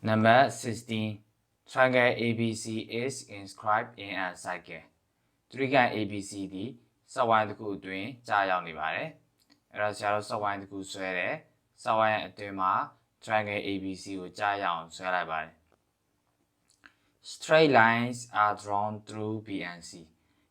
Number 16. Triangle ABC is inscribed in a cycle. တရိကန် ABC ဒီစက်ဝိုင်းတစ်ခုအတွင်းကြာရောက်နေပါတယ်။အဲ့တော့ဆရာတို့စက်ဝိုင်းတစ်ခုဆွဲတယ်။စက်ဝိုင်းအတွင်းမှာ triangle ABC ကိုကြာရအောင်ဆွဲလိုက်ပါတယ်။ Straight lines are drawn through B and C.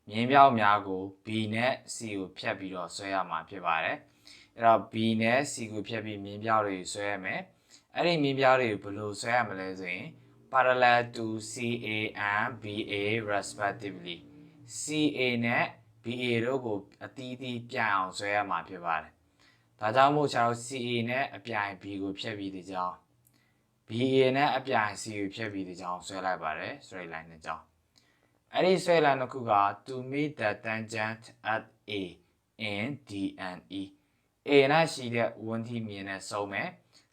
မြင်းပြောက်များကို B နဲ့ C ကိုဖြတ်ပြီးတော့ဆွဲရမှာဖြစ်ပါတယ်။အဲ့တော့ B နဲ့ C ကိုဖြတ်ပြီးမြင်းပြောက်တွေဆွဲရမယ်။ အဲ့ဒီမြင်းပြောက်တွေကိုဘယ်လိုဆွဲရမလဲဆိုရင် parallel to CA and BA respectively CA နဲ့ BA တို့ကိုအတီးတီးပြန်အောင်ဆွဲရမှာဖြစ်ပါတယ်။ဒါကြောင့်မို့ကျွန်တော် CA နဲ့အပြိုင် B ကိုဖြတ်ပြီးတဲ့ကြောင်း BA နဲ့အပြိုင် C ကိုဖြတ်ပြီးတဲ့ကြောင်းဆွဲလိုက်ပါတယ် straight line နဲ့ကြောင်းအဲ့ဒီဆွဲ line တစ်ခုက to meet the tangent at A in D and E A နဲ့ရှိတဲ့ဝန်ထိမြင်နဲ့စုံမယ်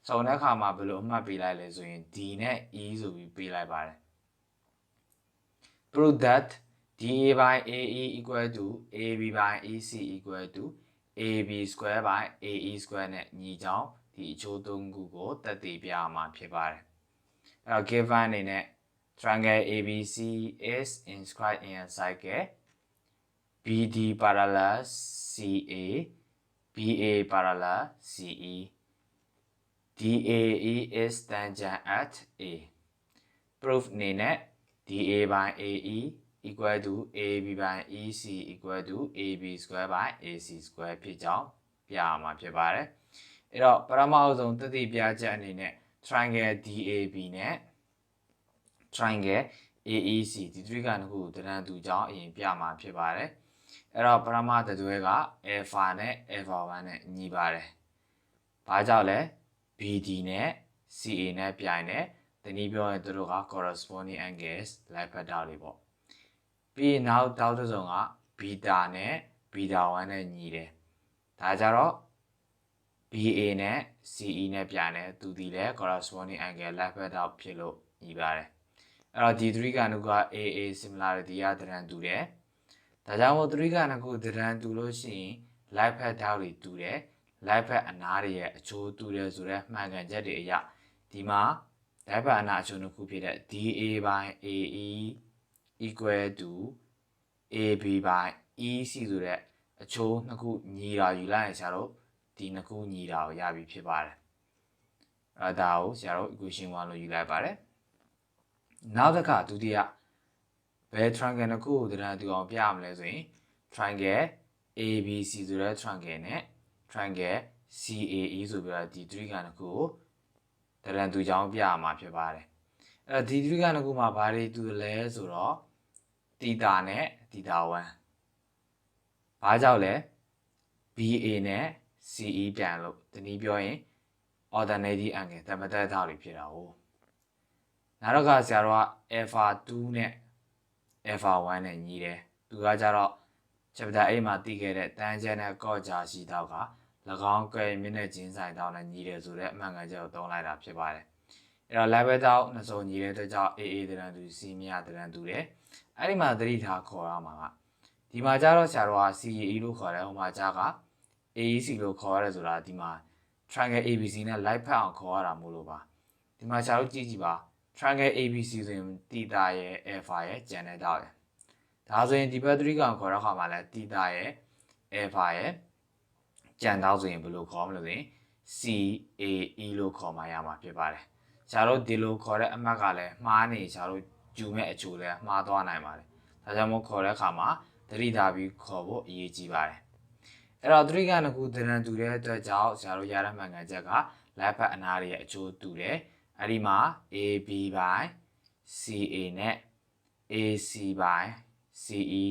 စုံတဲ့အခါမှာဘယ်လိုအမှတ်ပေးလိုက်လဲဆိုရင် D နဲ့ E ဆိုပြီးပေးလိုက်ပါတယ် prove that DA by AE equal to AB by EC equal to AB square by AE square နဲ့ညီကြောင်းဒီအချိုးသုံးခုကိုတက်တည်ပြရမှာဖြစ်ပါတယ်။အဲ့တော့ given အနေနဲ့ triangle ABC is inscribed in a cycle BD parallel CA BA parallel CE DAE is tangent at A proof အနေနဲ့ DA by AE equal to AB by EC equal to AB square by AC square ဖြစ်ကြောင်းပြရမှာဖြစ်ပါတယ်။အဲ့တော့ပရမအဆုံးတတိပြချက်အနေနဲ့ triangle DAB နဲ့ triangle AEC ဒီ three ကနှစ်ခုကိုတရံတူကြောင်းအရင်ပြမှာဖြစ်ပါတယ်။အဲ့တော့ပရမတတွဲက alpha နဲ့ alpha 1နဲ့ညီပါတယ်။ဘာကြောင့်လဲ BD နဲ့ CA နဲ့ပြိုင်တယ်။တနည်းပြောရင်တို့က corresponding angles လိုက်ဖက်တာတွေပေါ့။ပြီးရင်နောက်တောက်တစ်စုံက beta နဲ့ beta 1နဲ့ညီတယ်။ဒါကြတော့ BA နဲ့ CE နဲ့ပြိုင်တယ်သူဒီလဲ corresponding angle လိုက်ဖက်တာဖြစ်လို့ညီပါတယ်။အဲ့တော့ဒီ3ကနုက AA similarity ကတရံတူတယ်။ဒါကြောင့်မို့3ကနုကတရံတူလို့ရှိရင် light path ဓာတ်တွေတူတယ်။ light path အနားတွေရဲ့အချိုးတူတယ်ဆိုတဲ့မှန်ကန်ချက်တွေအရဒီမှာ light path အနားအချိုးတစ်ခုဖြစ်တဲ့ DA by AE equal to AB by EC ဆိုတဲ့အချိုးနှစ်ခုညီတာယူလိုက်ရင်ဆရာတို့ဒီနှစ်ခုညီတာကိုရပြီဖြစ်ပါတယ်။အဲဒါကိုဆရာတို့ equation 1လို့ယူလိုက်ပါတယ်။နောက်တစ်ခါဒုတိယဘယ် triangle တစ်ခုကိုတရံတူအောင်ပြရမလဲဆိုရင် triangle ABC ဆိုတဲ့ triangle နဲ့ triangle CAE ဆိုပြီးတော့ဒီ3ကနှစ်ခုကိုတရံတူကြောင်းပြရမှာဖြစ်ပါတယ်။အဲဒီ3ကနှစ်ခုမှာဘာတွေတူလဲဆိုတော့တီတာနဲ့တီတာ1ဘာကြောင့်လဲ BA နဲ့ CE ပြန်လို့တနည်းပြောရင် alternating angle တမတက်ထားလို့ဖြစ်တာ哦နောက်တော့ကဆရာတော်က alpha 2နဲ့ alpha 1နဲ့ညီတယ်သူကကြတော့ chapter 8မှာတည်ခဲ့တဲ့တန်းကျဲနဲ့ကော့ဂျာရှိတော့က၎ င်းကဲမြင့်တဲ့ဂျင်းဆိုင်တောင်းနဲ့ညီတယ်ဆိုတဲ့အမှန်ကန်ချက်ကိုသုံးလိုက်တာဖြစ်ပါတယ်အဲ့တော့ level တောင်းနှစ်စုံညီတဲ့အတွက်ကြောင့် AA တရန်တူ C မြတရန်တူတယ်အဲ့ဒီမှာသတိထားခေါ်ရမှာကဒီမှာကြတော့ဆရာတော်က CAE လို့ခေါ်တယ်ဟိုမှာကြက AEC လို့ခေါ်ရတယ်ဆိုတာဒီမှာ triangle ABC နဲ့ light ဖက်အောင်ခေါ်ရတာမို့လို့ပါဒီမှာဆရာတို့ကြည့်ကြည့်ပါ triangle ABC ဆိုရင်တီတာရဲ့ alpha ရဲ့ကျန်တဲ့တောက်ရဲ့ဒါဆိုရင်ဒီဘက်3ကောင်ခေါ်တဲ့ခါမှာလဲတီတာရဲ့ alpha ရဲ့ ကျန်တောက်ဆိုရင်ဘယ်လိုခေါ်မလဲဆိုရင် CAE လို့ခေါ်မှရမှာဖြစ်ပါတယ်ဆရာတို့ဒီလိုခေါ်တဲ့အမှတ်ကလည်းမှားနေဆရာတို့ယူမဲ့အချိုလဲမှားသွားနိုင်ပါတယ်ဒါကြောင့်မို့ခေါ်တဲ့အခါမှာသတိထားပြီးခေါ်ဖို့အရေးကြီးပါတယ်အဲ့တော့3ကနှစ်ခုသဏ္ဍာန်တူတဲ့အတွက်ကြောင့်ဆရာတို့ရတဲ့မှန်ကန်ချက်က left ဘက်အနားရဲ့အချိုးတူတယ်အဲ့ဒီမှာ AB by CA နဲ့ AC by CE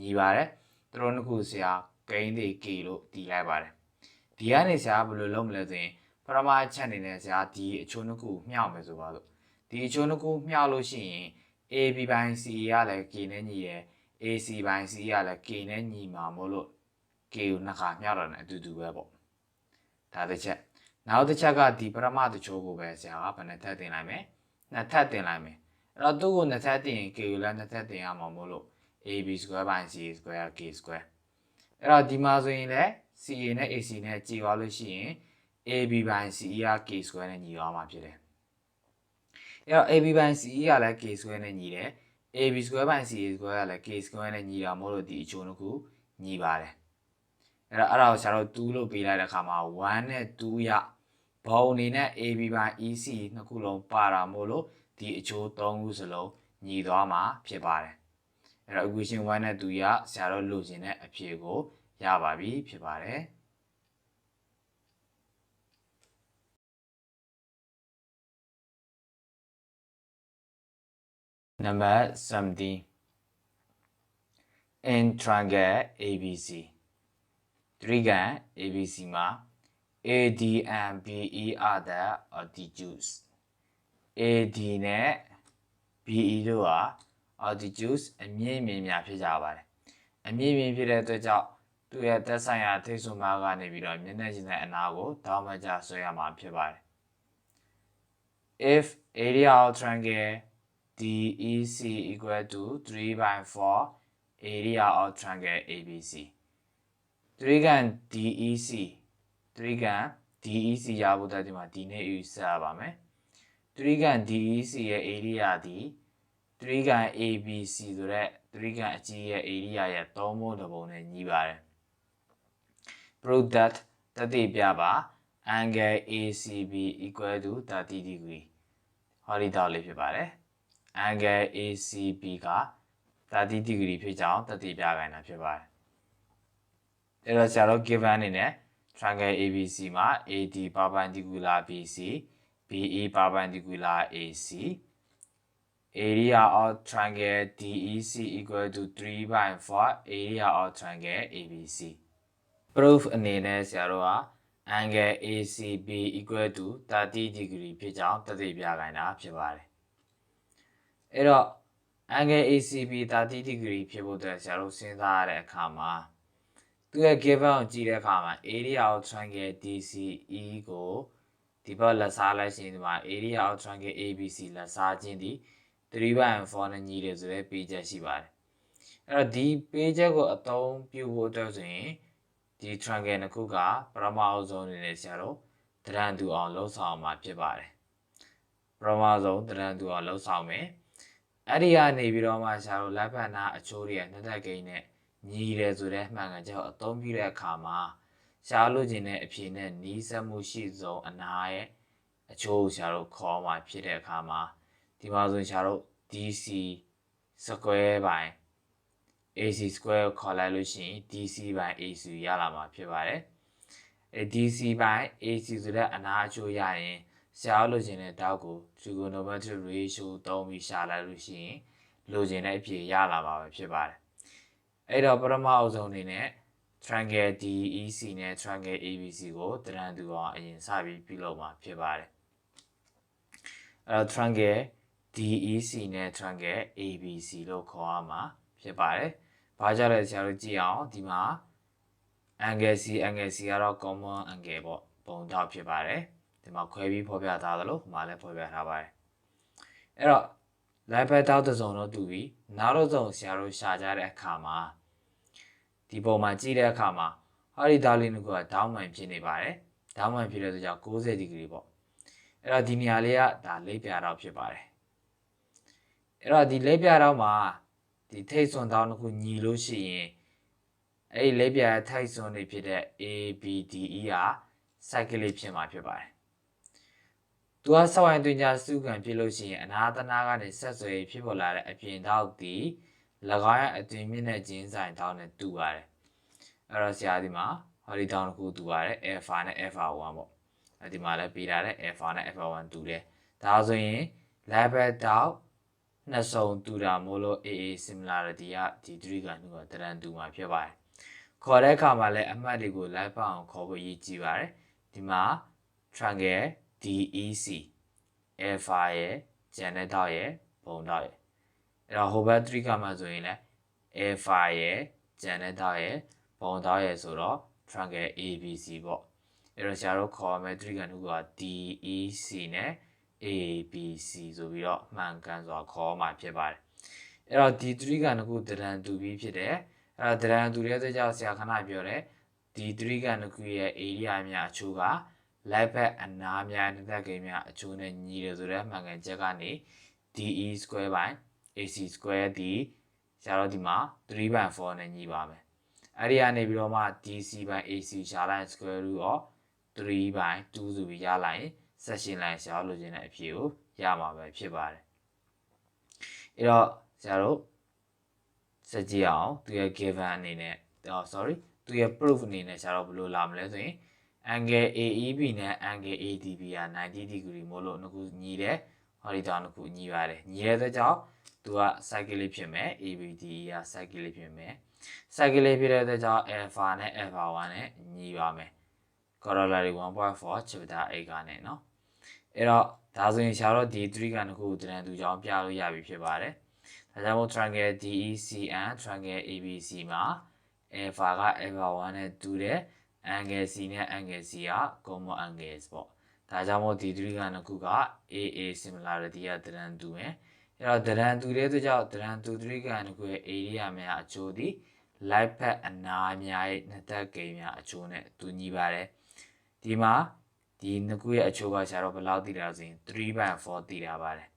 ညီပါတယ်သူတို့နှစ်ခုဆရာ ဂိမ်းတွေ K လို့တည်လိုက်ပါတယ်ဒီကနေဆရာဘယ်လိုလုပ်မလဲဆိုရင်ပရမချက်အနေနဲ့ဆရာဒီအချိုးနှစ်ခုမျှောက်မယ်ဆိုပါလို့ဒီအချိုးနှစ်ခုမျှောက်လို့ရှိရင် AB by CE ကလည်း K နဲ့ညီတယ် AC by CE ကလည်း K နဲ့ညီမှာမို့လို့ K ကိုနှစ်ခါမျှောက်တာနဲ့အတူတူပဲပေါ့ဒါတစ်ချက်နောက်တစ်ချက်ကဒီပရမတချိုးကိုပဲဆရာကဘယ်နဲ့ထပ်တင်လိုက်မယ်နှစ်ထပ်တင်လိုက်မယ်အဲ့တော့သူ့ကိုနှစ်ထပ်တင်ရင် K ကိုလည်းနှစ်ထပ်တင်ရမှာမို့လို့ AB square by CA square K square အဲ့တော့ဒီမှာဆိုရင်လည်း CA နဲ့ AC နဲ့ကြည်သွားလို့ရှိရင် AB by CE က K square နဲ့ညီသွားမှာဖြစ်တယ်အဲ့တော့ AB by CE ကလည်း k square နဲ့ညီတယ် AB square by CA square ကလည်း k square နဲ့ညီတာမို့လို့ဒီအချိုးနှစ်ခုညီပါတယ်အဲ့တော့အဲ့ဒါကိုဆရာတို့2လို့ပေးလိုက်တဲ့အခါမှာ1နဲ့2ရဘုံအနေနဲ့ AB by EC နှစ်ခုလုံးပါတာမို့လို့ဒီအချိုး3ခုစလုံးညီသွားမှာဖြစ်ပါတယ် အဲ့တော့ equation 1နဲ့2ရဆရာတို့လိုချင်တဲ့အဖြေကိုရပါပြီဖြစ်ပါတယ် Number 17 In triangle ABC တရိဂံ ABC မှာ AD and BE are the altitudes AD နဲ့ BE တို့ဟာ altitudes အမြင့်မြင့်များဖြစ်ကြပါတယ်အမြင့်မြင့်ဖြစ်တဲ့အတွက်ကြောင့်သူ့ရဲ့သက်ဆိုင်ရာထိတ်ဆွမ်းမကနေပြီးတော့မျက်နှာချင်းတဲ့အနာကိုတောင်းမကြဆွဲရမှာဖြစ်ပါတယ် if area of triangle DEC equal to 3 by 4 area of triangle ABC တရိဂံ DEC တရိဂံ DEC ရဖို့တက်ဒီမှာဒီနဲ့ use ရပါမယ်တရိဂံ DEC ရဲ့ area ဒီ တရိဂံ ABC ဆိုတဲ့တရိဂံအကြီးရဲ့ area ရဲ့3မို့တစ်ပုံနဲ့ညီပါတယ် prove that တတိပြပါ angle ACB equal to 30 degree ဟောဒီတော့လေးဖြစ်ပါတယ် angle ACB က30 degree ဖြစ်ကြောင်းတတိပြခိုင်းတာဖြစ်ပါတယ်အဲ့တော့ဆရာတို့ given အနေနဲ့ triangle ABC မှာ AD perpendicular BC BE perpendicular AC area of triangle DEC equal to 3 by 4 area of triangle ABC proof အနေနဲ့ဆရာတို့က angle ACB equal to 30 degree ဖြစ်ကြောင်းတသိပြခိုင်းတာဖြစ်ပါတယ်အဲ့တော့ angle ACB 30 degree ဖြစ်ဖို့အတွက်ဆရာတို့စဉ်းစားရတဲ့အခါမှာသူရဲ့ given ကိုကြည့်တဲ့အခါမှာ area of triangle DCE ကိုဒီဘက်လက်စားလိုက်ရှင်ဒီမှာ area of triangle ABC လက်စားခြင်းဒီ 3 by 4နဲ့ညီတယ်ဆိုတဲ့ page ချက်ရှိပါတယ်အဲ့တော့ဒီ page ချက်ကိုအသုံးပြုဖို့အတွက်ဆိုရင်ဒီ triangle နှစ်ခုကပရမအဆုံးအနေနဲ့ဆရာတို့တရန်တူအောင်လှုပ်ဆောင်မှာဖြစ်ပါတယ်ပရမဆုံးတရန်တူအောင်လှုပ်ဆောင်မယ်အဲ့ဒီကနေပြီးတော့မှဆရာတို့လက်ဖက်နာအချိုးတွေနှစ်သက်ကိန်းနဲ့ညီတယ်ဆိုတဲ့မှန်ကန်ချက်ကိုအသုံးပြုတဲ့အခါမှာရှားလို့ခြင်းတဲ့အဖြေနဲ့နီးစပ်မှုရှိဆုံးအနာရဲ့အချိုးကိုဆရာတို့ခေါ်မှဖြစ်တဲ့အခါမှာ ဒီမှာဆိုရင်ဆရာတို့ DC square by AC square ကိုခေါ်လိုက်လို့ရှိရင် DC by AC ရလာမှာဖြစ်ပါတယ်အဲ DC by AC ဆိုတဲ့အနာအချိုးရရင်ဆရာလို့ခြင်းတဲ့တောက်ကို trigonometric ratio သုံးပြီးရှာလိုက်လို့ရှိရင်လိုချင်တဲ့အဖြေရလာမှာပဲဖြစ်ပါတယ်အဲ့တော့ပထမအဆုံးအနေနဲ့ triangle DEC နဲ့ triangle ABC ကိုတရန်တူအောင်အရင်စပြီးပြုလုပ်မှာဖြစ်ပါတယ်အဲ့တော့ triangle DEC နဲ့ triangle ABC လို့ခေါ်ရမှာဖြစ်ပါတယ်။ဘာကြလဲဆရာတို့ကြည့်အောင်ဒီမှာ angle C angle C ကတော့ common angle ပေါ့ပုံတော့ဖြစ်ပါတယ်။ဒီမှာခွဲပြီးဖော်ပြထားသလိုဒီမှာလည်းဖော်ပြထားပါတယ်။အဲ့တော့ level တောက်တစ်စုံတော့တူပြီ။နောက်တော့စုံဆရာတို့ရှာကြတဲ့အခါမှာဒီပုံမှာကြည့်တဲ့အခါမှာဟာဒီဒါလေးကဒေါင်းမှန်ဖြစ်နေပါတယ်။ဒေါင်းမှန်ဖြစ်တဲ့ဆိုကြောင့်60ဒီဂရီပေါ့။အဲ့တော့ဒီနေရာလေးကဒါလေးပြတော့ဖြစ်ပါတယ်။ အဲ့တော့ဒီလေးပြတော့မှာဒီထိတ်စွန်တောင်းတစ်ခုညီလို့ရှိရင်အဲ့ဒီလေးပြထိုက်စွန်တွေဖြစ်တဲ့ A B D E ဟာ cycle ဖြစ်မှာဖြစ်ပါတယ်။သူကစောင့်ရင်တွင်ညာစုခံဖြစ်လို့ရှိရင်အနာသနာကနေဆက်ဆွဲဖြစ်ပေါ်လာတဲ့အပြင်တောက်ဒီ၎င်းရဲ့အတွင်မြင့်တဲ့ဂျင်းဆိုင်တောင်းနဲ့တူပါတယ်။အဲ့တော့ဆရာဒီမှာဟောဒီတောင်းတစ်ခုတူပါတယ် alpha နဲ့ alpha 1ပေါ့။အဲ့ဒီမှာလည်းပေးထားတဲ့ alpha နဲ့ alpha 1တူတယ်။ဒါဆိုရင် level တောက် နှစ်စုံတူတာမို့လို့ AA similarity ကဒီ3ကနှုတ်ကတရန်တူမှာဖြစ်ပါတယ်။ခေါ်တဲ့အခါမှာလည်းအမှတ်တွေကို live ပေါအောင်ခေါ်ဖို့ရည်ကြည်ပါတယ်။ဒီမှာ triangle DEC alpha ရဲ့ channel တောက်ရဲ့ပုံတောက်ရဲ့အဲ့တော့ hobel 3ကမှာဆိုရင်လည်း alpha ရဲ့ channel တောက်ရဲ့ပုံတောက်ရဲ့ဆိုတော့ triangle ABC ပေါ့အဲ့တော့ဆရာတို့ခေါ်ရမယ့်3ကနှုတ်က DEC နဲ့ ABC ဆိုပြီးတော့မှန်ကန်စွာခေါ်မှဖြစ်ပါတယ်အဲ့တော့ဒီ3ကနှစ်ခုတရန်တူပြီးဖြစ်တယ်အဲ့တော့တရန်တူတဲ့အတွက်ကြောင့်ဆရာခဏပြောတယ်ဒီ3ကနှစ်ခုရဲ့ area များအချိုးကလိုက်ဘက်အနားများနှစ်သက်ကိန်းများအချိုးနဲ့ညီတယ်ဆိုတဲ့မှန်ကန်ချက်ကနေ DE square by AC square ဒီဆရာတို့ဒီမှာ3 by 4နဲ့ညီပါမယ်အဲ့ဒီကနေပြီးတော့မှ DC by AC ရှာလိုက် square root of 3 by 2ဆိုပြီးရလိုက်ရင် section line ဆရာတို့လိုချင်တဲ့အဖြေကိုရမှာပဲဖြစ်ပါတယ်အဲ့တော့ဆရာတို့စကြည့်အောင်သူရဲ့ given အနေနဲ့ oh sorry သူရဲ့ proof အနေနဲ့ဆရာတို့ဘယ်လိုလာမလဲဆိုရင် angle AEB နဲ့ angle ADB က90 degree မို့လို့နှစ်ခုညီတယ် horizontal နှစ်ခုညီပါတယ်ညီတဲ့အတွက်ကြောင့်သူက cyclic ဖြစ်မယ် ABD က cyclic ဖြစ်မယ် cyclic ဖြစ်တဲ့အတွက်ကြောင့် alpha နဲ့ alpha 1နဲ့ညီပါမယ် corollary 1.4 chapter 8ကနေเนาะ အဲ့တော့ဒါဆိုရင်ရှာတော့ဒီ3ကနှစ်ခုတရံသူကြောင်းပြလို့ရပြီဖြစ်ပါတယ်ဒါကြောင့်မို့ triangle DECN triangle ABC မှာ alpha က alpha 1နဲ့တူတယ် angle C နဲ့ angle C က common angles ပေါ့ဒါကြောင့်မို့ဒီ3ကနှစ်ခုက AA similarity ကတရံတူမယ်အဲ့တော့တရံတူတဲ့အတွက်ကြောင့်တရံတူ3ကနှစ်ခုရဲ့ area များအချိုးသည် light ဖက်အနာများရဲ့နှစ်သက်ကိန်းများအချိုးနဲ့တူညီပါတယ်ဒီမှာ ဒီနှစ်ခုရဲ့အချိုးကရှာတော့ဘယ်လောက်တည်တာဆိုရင်3 by 4တည်တာပါတယ်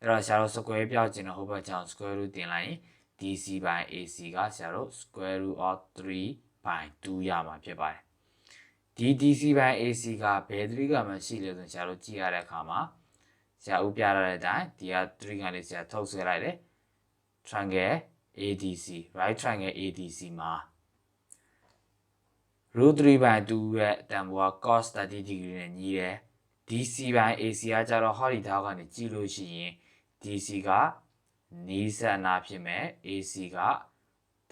အဲ့တော့ရှာတော့ square ပြောက်ကျင်တော့ဟိုဘက်ချောင်း square root တင်လိုက်ရင် DC by AC ကရှာတော့ square root of 3 by 2ရမှာဖြစ်ပါတယ်ဒီ DC by AC ကဘယ်3ကမှရှိလဲဆိုရင်ရှာတော့ကြည့်ရတဲ့အခါမှာဆရာဦးပြရတဲ့အတိုင်းဒီက3ကလေးဆရာထုတ်ဆွဲလိုက်တယ် triangle ADC right triangle ADC မှာ root 3 by 2ရဲ့တန်ဖိုးက cos 30 degree နဲ့ညီတယ် DC by AC ကကြတော့ horizontal ကနေကြည့်လို့ရှိရင် DC ကနီးစပ်အနာဖြစ်မယ် AC က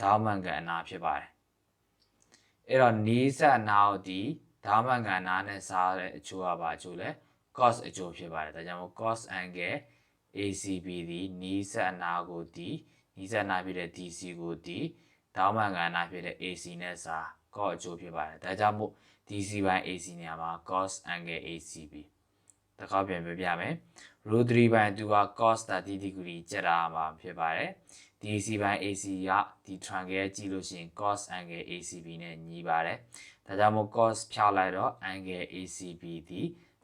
ဒေါင်းမှန်ကန်အနာဖြစ်ပါတယ်အဲ့တော့နီးစပ်အနာကိုဒီဒေါင်းမှန်ကန်အနာနဲ့စားတဲ့အချိုးကပါအချိုးလဲ cos အချိုးဖြစ်ပါတယ်ဒါကြောင့်မို့ cos angle ACB ဒီနီးစပ်အနာကိုဒီနီးစပ်အနာဖြစ်တဲ့ DC ကိုဒီဒေါင်းမှန်ကန်အနာဖြစ်တဲ့ AC နဲ့စား cos အကျိုးဖြစ်ပါတယ်ဒါကြောင့်မို့ DC by AC နေရာမှာ cos angle ACB တကောက်ပြန်ပြပြမယ် root 3 by 2က cos 30 degree ကျက်တာမှာဖြစ်ပါတယ် DC by AC ကဒီ triangle ကြည့်လို့ရှိရင် cos angle ACB နဲ့ညီပါတယ်ဒါကြောင့်မို့ cos ဖြောက်လိုက်တော့ angle ACB ဒီ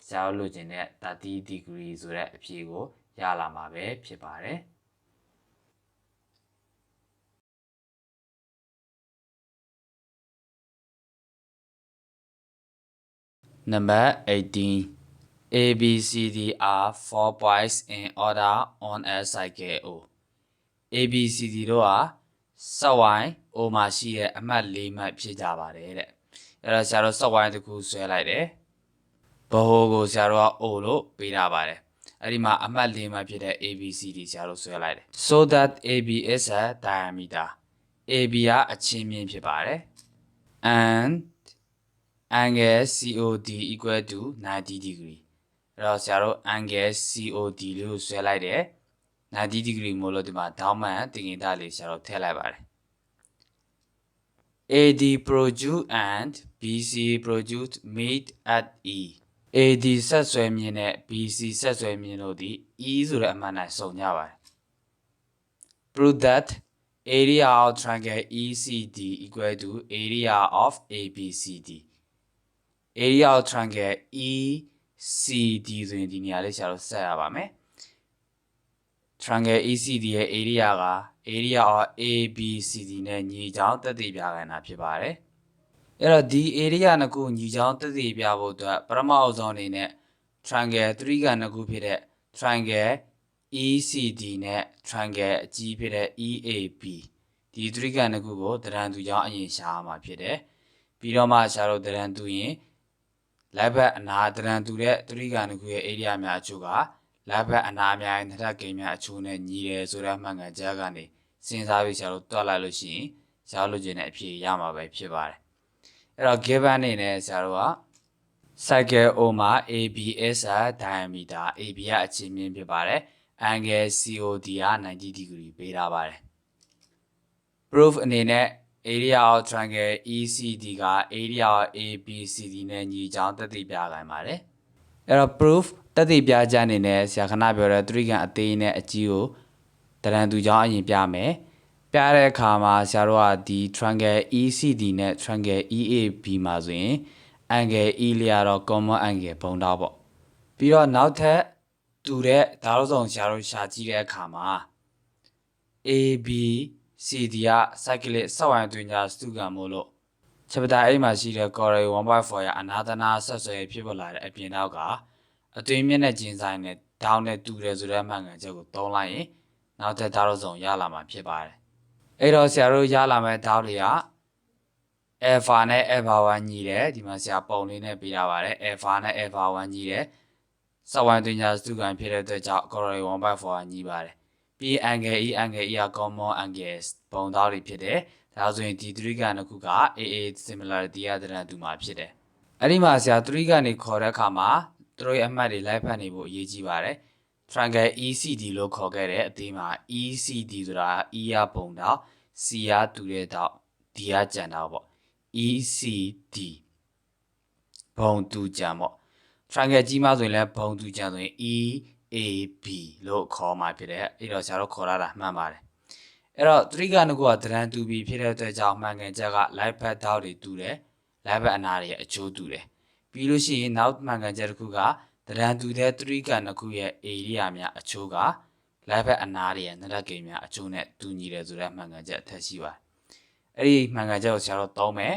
ဇာတ်လို့ခြင်းတဲ့30 degree ဆိုတဲ့အဖြေကိုရလာမှာပဲဖြစ်ပါတယ် Number 18 A B C D are four points in order on a cycle O A B C D တို့ဟာစက်ဝိုင်း O မှာရှိတဲ့အမှတ်၄မှတ်ဖြစ်ကြပါတယ်တဲ့အဲ့တော့ဆရာတို့စက်ဝိုင်းတစ်ခုဆွဲလိုက်တယ်ဘဟိုကိုဆရာတို့က O လို့ပေးထားပါတယ်အဲ့ဒီမှာအမှတ်၄မှတ်ဖြစ်တဲ့ A B C D ဆရာတို့ဆွဲလိုက်တယ် so that AB is a diameter AB ကအချင်းမြင့်ဖြစ်ပါတယ် and angle COD equal to 90 degree အဲ့တော့ဆရာတို့ angle COD လို့ဆွဲလိုက်တယ်90 degree မို့လို့ဒီမှာဒေါင်းမှန်တင်ရင်သားလေးဆရာတို့ထည့်လိုက်ပါတယ် AD produce and BC produce meet at E AD ဆက်ဆွဲမြင်နဲ့ BC ဆက်ဆွဲမြင်တို့ဒီ E ဆိုတဲ့အမှန်တိုင်းစုံကြပါတယ် prove that area of triangle ECD equal to area of ABCD area of triangle ECD ဆိုရင်ဒီနေရာလေးဆရာတို့ဆက်ရပါမယ် triangle ECD ရဲ့ area က area of ABCD နဲ့ညီချောင်းတက်တည်ပြခန္ဓာဖြစ်ပါတယ်အဲ့တော့ဒီ area နှစ်ခုညီချောင်းတက်တည်ပြဖို့အတွက်ပထမအဆုံးအနေနဲ့ triangle 3ကနှစ်ခုဖြစ်တဲ့ triangle ECD နဲ့ triangle အကြီးဖြစ်တဲ့ EAB ဒီ3ကနှစ်ခုကိုတရံသူကြောင်းအရင်ရှာရမှာဖြစ်တယ်ပြီးတော့မှရှာတော့တရံသူရင် လက်ဘက်အနာတရံတူတဲ့သတိကဏ္ဍခုရဲ့ area များအချို့ကလက်ဘက်အနာများရဲ့နှစ်ထပ်ကိန်းများအချို့နဲ့ညီတယ်ဆိုတဲ့အမှန်ကန်ချက်ကနေစဉ်းစားပြီးဆရာတို့တွက်လိုက်လို့ရှိရင်ဆရာတို့ခြင်းတဲ့အဖြေရမှာပဲဖြစ်ပါတယ်အဲ့တော့ given အနေနဲ့ဆရာတို့က cycle O မှာ ABS က diameter AB ကအချင်းမြင့်ဖြစ်ပါတယ် angle COD က90 degree ပေးထားပါတယ် proof အနေနဲ့ area of triangle ECD က area of ABCD နဲ့ညီချောင်းတက်တည်ပြခိုင်းပါတယ်အဲ့တော့ proof တက်တည်ပြချက်အနေနဲ့ဆရာခဏပြောတဲ့သတိကန်အသေးနဲ့အကြီးကိုတရံသူချောင်းအရင်ပြမယ်ပြတဲ့အခါမှာဆရာတို့ကဒီ triangle ECD နဲ့ triangle EAB မှာဆိုရင် angle E လျာတော့ common angle ပုံတော့ပေါ့ပြီးတော့နောက်ထပ်တူတဲ့ဓာတ်စုံဆရာတို့ရှာကြည့်တဲ့အခါမှာ AB CD က cyclic စောက်ဝိုင်းတွင်ညာစတုကံမို့လို့ချက်ပတာအဲ့မှာရှိတဲ့ Corey 1.4ရအနာသနာဆက်ဆွဲဖြစ်ပေါ်လာတဲ့အပြင်တော့ကအသွင်မျက်နှာကျင်းဆိုင်နဲ့ဒေါင်းနဲ့တူတယ်ဆိုတဲ့မှန်ကန်ချက်ကိုသုံးလိုက်ရင်နောက်ထပ်ဓာတ်စုံရလာမှာဖြစ်ပါတယ်အဲ့တော့ဆရာတို့ရလာမဲ့ဓာတ်တွေက alpha နဲ့ alpha 1ညီတယ်ဒီမှာဆရာပုံလေးနဲ့ပြရပါတယ် alpha နဲ့ alpha 1ညီတယ်စဝိုင်းတွင်ညာစတုကံဖြစ်တဲ့အတွက်ကြောင့် Corey 1.4ကညီပါတယ် ပြီး angle E angle E က common angle ပုံသားတွေဖြစ်တယ်ဒါဆိုရင်ဒီ3ကနှစ်ခုက AA similarity ရတဲ့တူမှာဖြစ်တယ်အဲ့ဒီမှာဆရာ3ကနေခေါ်တဲ့အခါမှာသူတို့ရဲ့အမှတ်တွေလိုက်ဖတ်နေဖို့အရေးကြီးပါတယ် triangle ECD လို့ခေါ်ခဲ့တဲ့အသေးမှာ ECD ဆိုတာ E ရပုံတော့ C ရတူတဲ့တော့ D ရကြံတော့ပေါ့ ECD ဘုံတူကြံပေါ့ triangle ကြီးမှဆိုရင်လည်းဘုံတူကြံဆိုရင် EAB လို့ခေါ်မှာဖြစ်တယ်အဲ့တော့ဆရာတို့ခေါ်ရတာမှန်ပါတယ်အဲ့တော့3ကနကူကတရန်တူပြီးဖြစ်တဲ့အတွက်ကြောင့်မှန်ကန်ချက်က light path တောက်တွေတူတယ် light path အနာတွေအချိုးတူတယ်ပြီးလို့ရှိရင်နောက်မှန်ကန်ချက်တစ်ခုကတရန်တူတဲ့3ကနကူရဲ့ area များအချိုးက light path အနာတွေရဲ့နရက်ကိန်းများအချိုးနဲ့တူညီတယ်ဆိုတဲ့မှန်ကန်ချက်အထက်ရှိပါတယ်အဲ့ဒီမှန်ကန်ချက်ကိုဆရာတို့သုံးမယ်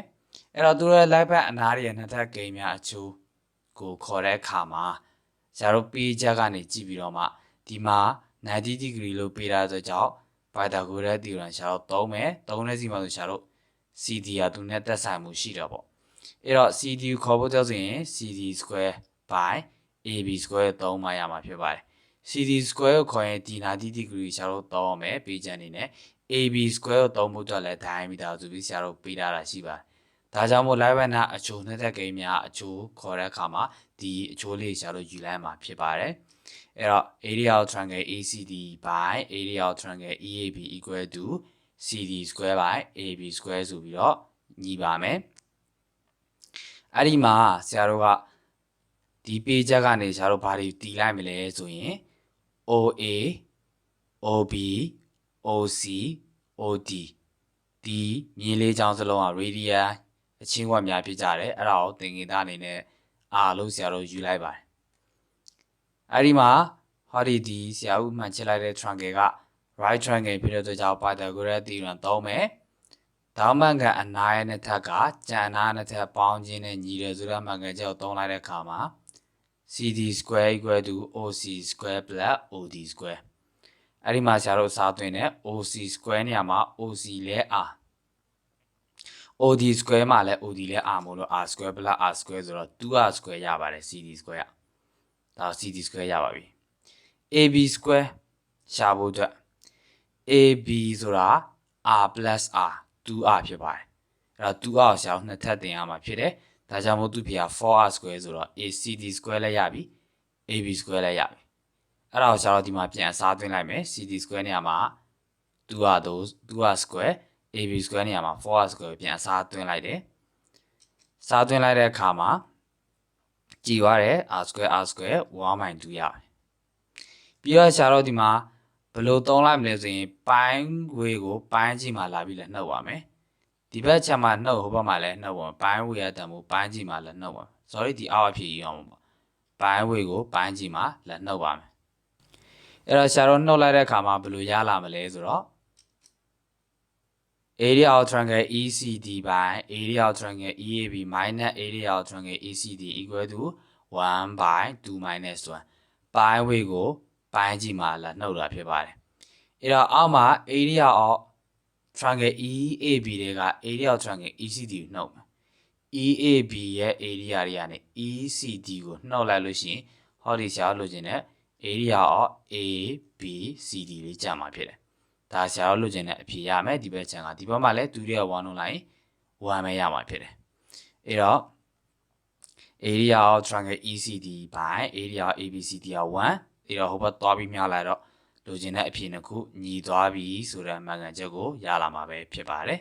အဲ့တော့သူတို့ရဲ့ light path အနာတွေရဲ့နှစ်ထပ်ကိန်းများအချိုးကိုခေါ်တဲ့အခါမှာ ဆရာတို့ပေးချက်ကနေကြည့်ပြီးတော့မှဒီမှာ90 degree လို့ပေးထားတဲ့ကြောင့် Pythagoras theorem ရှာတော့သုံးမယ်သုံးတဲ့စီမှာဆိုရှာတော့ CD ကသူနဲ့သက်ဆိုင်မှုရှိတော့ပေါ့အဲ့တော့ CD ကိုခေါ်ဖို့ကြောက်ဆိုရင် CD square by AB square သုံးမှရမှာဖြစ်ပါတယ် CD square ကိုခေါ်ရင်ဒီ90 degree ရှာတော့သုံးအောင်မယ်ပေးချက်အနေနဲ့ AB square ကိုသုံးဖို့အတွက်လည်း diameter ဆိုပြီးရှာတော့ပေးထားတာရှိပါတယ် ဒါကြောင့်မို့ live banner အချိုနှစ်သက်ကိန်းများအချိုခေါ်တဲ့အခါမှာဒီအချိုးလေးရှာတော့ယူလိုက်မှာဖြစ်ပါတယ်အဲ့တော့ area of triangle ACD by area of triangle EAB equal to CD square by AB square ဆိုပြီးတော့ညီပါမယ်အဲ့ဒီမှာဆရာတို့ကဒီ page ချက်ကနေဆရာတို့ဘာတွေတည်လိုက်မလဲဆိုရင် OA OB OC OD ဒီမြင်းလေးချောင်းစလုံးက radius အချင်းဝက်များဖြစ်ကြတယ်အဲ့ဒါကိုသင်္ကေတအနေနဲ့အားလို့ဆရာတို့ယူလိုက်ပါတယ်အဲ့ဒီမှာဟောဒီဒီဆရာဦးမှန်ချစ်လိုက်တဲ့ triangle က right triangle ဖြစ်တဲ့အတွက်ကြောင့် Pythagoras theorem သုံးမယ်။တောင်းမှန်ကအနားရဲ့နှစ်ထပ်ကကြံနာနှစ်ထပ်ပေါင်းခြင်းနဲ့ညီတယ်ဆိုတဲ့မှန်ကန်ချက်ကိုသုံးလိုက်တဲ့အခါမှာ CD square equal to OC square plus OD square အဲ့ဒီမှာဆရာတို့စာသွင်းတဲ့ OC square နေရာမှာ OC လဲ R OD square မှာလည်း OD လဲ R မို့လို့ R square plus R square ဆိုတော့ 2R square ရပါတယ် CD square ကဒါ CD square ရပါပြီ AB square ရှာဖို့အတွက် AB ဆိုတာ R plus R 2R ဖြစ်ပါတယ်အဲ့တော့ 2R ကိုရှာအောင်နှစ်ထပ်တင်ရမှာဖြစ်တယ်ဒါကြောင့်မို့သူဖေက 4R square ဆိုတော့ ACD square လည်းရပြီ AB square လည်းရပြီအဲ့ဒါကိုရှာတော့ဒီမှာပြန်အစားသွင်းလိုက်မယ် CD square နေရာမှာ 2R တို့ 2R square AB square နေရာမှာ 4R square ပြန်အစားသွင်းလိုက်တယ်စားသွင်းလိုက်တဲ့အခါမှာကြည်သွားတယ် R square R square 1/2ရပါတယ်ပြီးတော့ရှာတော့ဒီမှာဘယ်လိုသုံးလိုက်မလဲဆိုရင်ပိုင်းဝေးကိုပိုင်းကြည့်မှလာပြီးလည်းနှုတ်ပါမယ်ဒီဘက်ချက်မှာနှုတ်ဟိုဘက်မှာလည်းနှုတ်ပါပိုင်းဝေးရတဲ့မို့ပိုင်းကြည့်မှလည်းနှုတ်ပါ sorry ဒီအောက်အဖြစ်ရအောင်ပေါ့ပိုင်းဝေးကိုပိုင်းကြည့်မှလည်းနှုတ်ပါမယ်အဲ့တော့ရှာတော့နှုတ်လိုက်တဲ့အခါမှာဘယ်လိုရလာမလဲဆိုတော့ area of triangle ECD by area of triangle EAB minus area of triangle ECD equal to 1 by 2 minus 1ပိုင်းဝေးကိုပိုင်းကြည့်မှလာနှုတ်တာဖြစ်ပါတယ်အဲ့တော့အောက်မှာ area of triangle EAB တွေက area of triangle ECD ကိုနှုတ်မယ် EAB ရဲ့ area တွေကနေ ECD ကိုနှုတ်လိုက်လို့ရှိရင်ဟောဒီဆရာလို့ခြင်းတဲ့ area of ABCD လေးကြမှာဖြစ်တယ် ဒါဆရာတို့လိုချင်တဲ့အဖြေရမယ်ဒီဘက်ချန်ကဒီဘက်မှာလည်း2ရဲ့1လုံးလိုက်1ပဲရမှာဖြစ်တယ်အဲ့တော့ area of triangle ECD by area of ABCD က1အဲ့တော့ဟိုဘက်သွားပြီးမြလိုက်တော့လိုချင်တဲ့အဖြေနှစ်ခုညီသွားပြီဆိုတဲ့အမှန်ကန်ချက်ကိုရလာမှာပဲဖြစ်ပါတယ်